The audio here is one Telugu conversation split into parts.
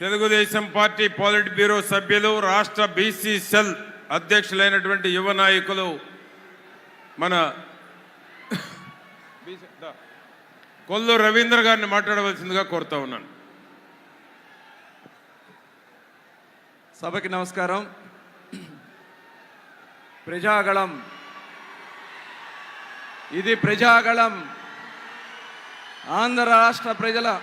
తెలుగుదేశం పార్టీ పాలిట్ బ్యూరో సభ్యులు రాష్ట్ర బీసీ సెల్ అధ్యక్షులైనటువంటి యువ నాయకులు మన కొల్లు రవీంద్ర గారిని మాట్లాడవలసిందిగా కోరుతా ఉన్నాను. సభకి నమస్కారం. ప్రజాగళం. ఇది ప్రజాగళం. ఆంధ్ర రాష్ట్ర ప్రజల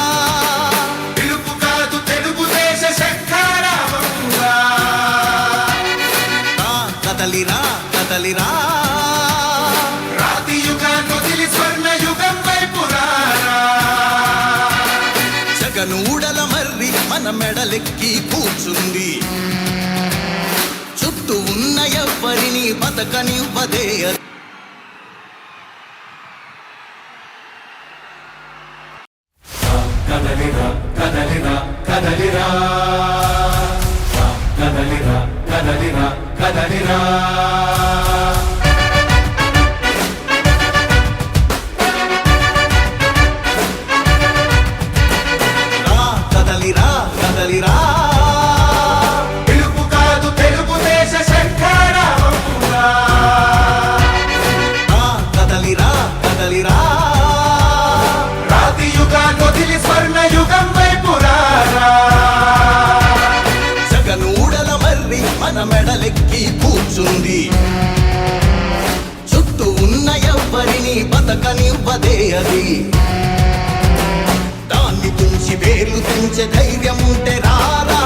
మెడలెక్కి కూర్చుంది. చుట్టూ ఉన్న ఎవ్వరిని బతకనివ్వదే అది. కదలిరా కదలిరా కదలిరా. కదలిరా కదలిరా కదలిరా. కదలిరా. పిలుపు కాదు తెలుగుదేశ కదలిరా కదలిరా. రాతి యుగాన్ని వదిలి స్వర్ణ యుగం వైపు జగనూడల మర్రి మన మెడలెక్కి కూర్చుంది. చుట్టూ ఉన్న ఎవ్వరిని బతకనివ్వదే అది. వేలు తుంచే ధైర్యం ఉంటే రారా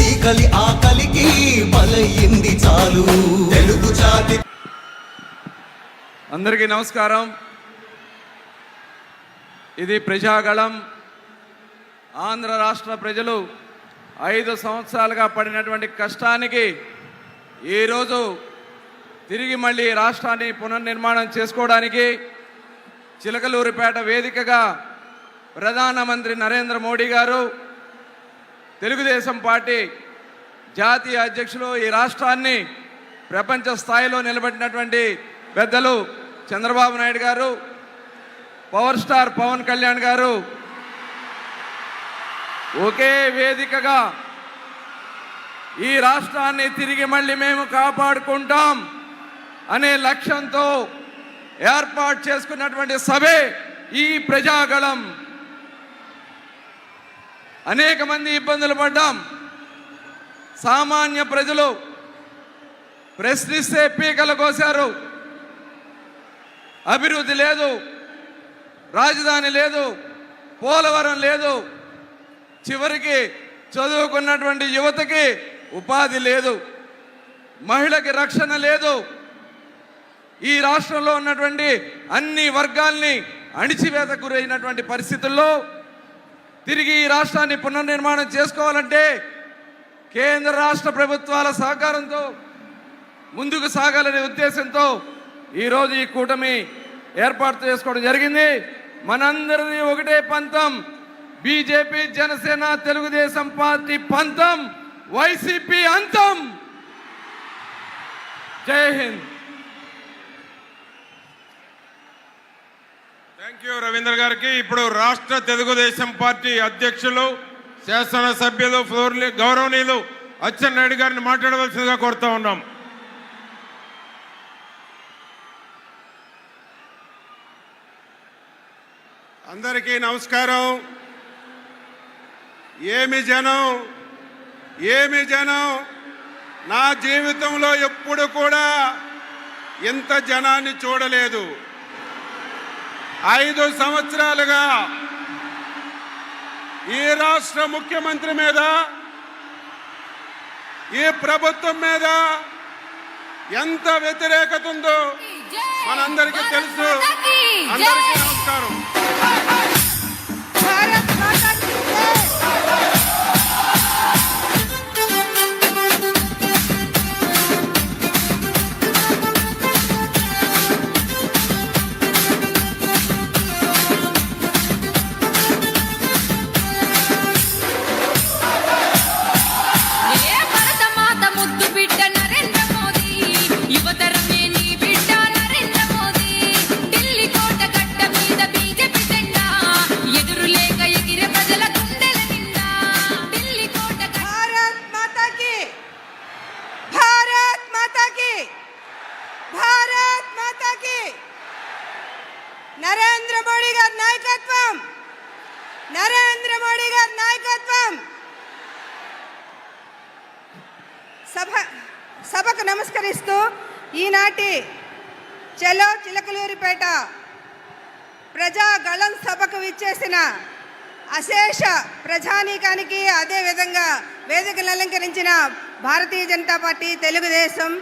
ఈ కలి ఆ కలికి బలయింది చాలు. తెలుగు జాతి అందరికీ నమస్కారం. ఇది ప్రజాగళం. ఆంధ్ర రాష్ట్ర ప్రజలు ఐదు సంవత్సరాలుగా పడినటువంటి కష్టానికి ఈరోజు తిరిగి మళ్ళీ రాష్ట్రాన్ని పునర్నిర్మాణం చేసుకోవడానికి చిలకలూరిపేట వేదికగా ప్రధానమంత్రి నరేంద్ర మోడీ గారు తెలుగుదేశం పార్టీ జాతీయ అధ్యక్షులు ఈ రాష్ట్రాన్ని ప్రపంచ స్థాయిలో నిలబెట్టినటువంటి పెద్దలు చంద్రబాబు నాయుడు గారు పవర్ స్టార్ పవన్ కళ్యాణ్ గారు ఒకే వేదికగా ఈ రాష్ట్రాన్ని తిరిగి మళ్ళీ మేము కాపాడుకుంటాం అనే లక్ష్యంతో ఏర్పాటు చేసుకున్నటువంటి సభే ఈ ప్రజాగళం. అనేక మంది ఇబ్బందులు పడ్డాం. సామాన్య ప్రజలు ప్రశ్నిస్తే పీకలు కోశారు. అభివృద్ధి లేదు. రాజధాని లేదు. పోలవరం లేదు. చివరికి చదువుకున్నటువంటి యువతకి ఉపాధి లేదు. మహిళకి రక్షణ లేదు. ఈ రాష్ట్రంలో ఉన్నటువంటి అన్ని వర్గాల్ని అణిచివేత గురైనటువంటి పరిస్థితుల్లో తిరిగి ఈ రాష్ట్రాన్ని పునర్నిర్మాణం చేసుకోవాలంటే కేంద్ర రాష్ట్ర ప్రభుత్వాల సహకారంతో ముందుకు సాగాలనే ఉద్దేశంతో ఈరోజు ఈ కూటమి ఏర్పాటు చేసుకోవడం జరిగింది. మనందరిది ఒకటే పంతం. బీజేపీ జనసేన తెలుగుదేశం పార్టీ పంతం. వైసీపీ అంతం. జై హింద్. థ్యాంక్ యూ రవీంద్ర గారికి. ఇప్పుడు రాష్ట్ర తెలుగుదేశం పార్టీ అధ్యక్షులు శాసనసభ్యులు ఫ్లోర్ గౌరవనీయులు అచ్చెన్నాయుడు గారిని మాట్లాడవలసిందిగా కోరుతా ఉన్నాం. అందరికీ నమస్కారం. ఏమి జనం ఏమి జనం? నా జీవితంలో ఎప్పుడు కూడా ఇంత జనాన్ని చూడలేదు. ఐదు సంవత్సరాలుగా ఈ రాష్ట్ర ముఖ్యమంత్రి మీద ఈ ప్రభుత్వం మీద ఎంత వ్యతిరేకత ఉందో మనందరికీ తెలుసు. అందరికీ మోడీ గారి నాయకత్వం. సభ సభకు నమస్కరిస్తూ ఈనాటి చలో చిలకలూరిపేట ప్రజా గళం సభకు విచ్చేసిన అశేష ప్రజానీకానికి అదేవిధంగా వేదికలు అలంకరించిన భారతీయ జనతా పార్టీ తెలుగుదేశం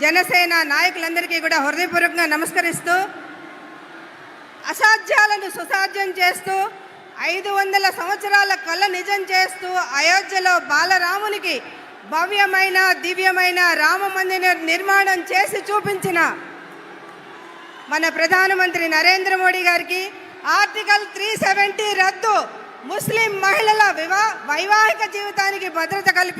జనసేన నాయకులందరికీ కూడా హృదయపూర్వకంగా నమస్కరిస్తూ అసాధ్యాలను సుసాధ్యం చేస్తూ ఐదు వందల సంవత్సరాల కళ నిజం చేస్తూ అయోధ్యలో బాలరామునికి భవ్యమైన దివ్యమైన రామ మందిర నిర్మాణం చేసి చూపించిన మన ప్రధానమంత్రి నరేంద్ర మోడీ గారికి ఆర్టికల్ త్రీ సెవెంటీ రద్దు ముస్లిం మహిళల వివా వైవాహిక జీవితానికి భద్రత కల్పి